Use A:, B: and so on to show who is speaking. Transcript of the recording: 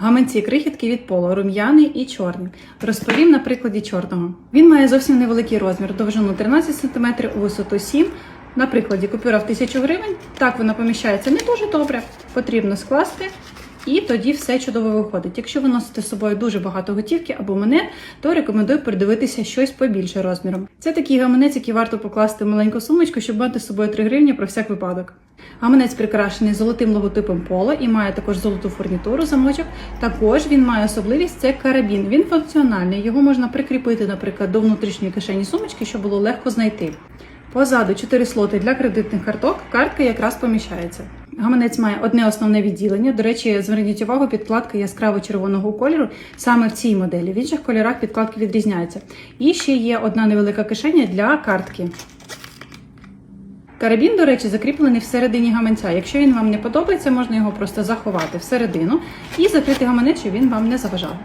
A: Гаманці крихітки від полу, рум'яний і чорний. Розповім на прикладі чорного. Він має зовсім невеликий розмір, довжину 13 см, висоту 7 На прикладі купюра в 1000 гривень. Так вона поміщається не дуже добре. Потрібно скласти. І тоді все чудово виходить. Якщо ви носите з собою дуже багато готівки або монет, то рекомендую придивитися щось побільше розміром. Це такий гаманець, який варто покласти в маленьку сумочку, щоб мати з собою 3 гривні про всяк випадок. Гаманець прикрашений золотим логотипом поло і має також золоту фурнітуру, замочок. Також він має особливість це карабін. Він функціональний. Його можна прикріпити, наприклад, до внутрішньої кишені сумочки, щоб було легко знайти. Позаду 4 слоти для кредитних карток, картка якраз поміщається. Гаманець має одне основне відділення. До речі, зверніть увагу, підкладка яскраво червоного кольору саме в цій моделі. В інших кольорах підкладки відрізняються. І ще є одна невелика кишеня для картки. Карабін, до речі, закріплений всередині гаманця. Якщо він вам не подобається, можна його просто заховати всередину і закрити гаманець, щоб він вам не заважав.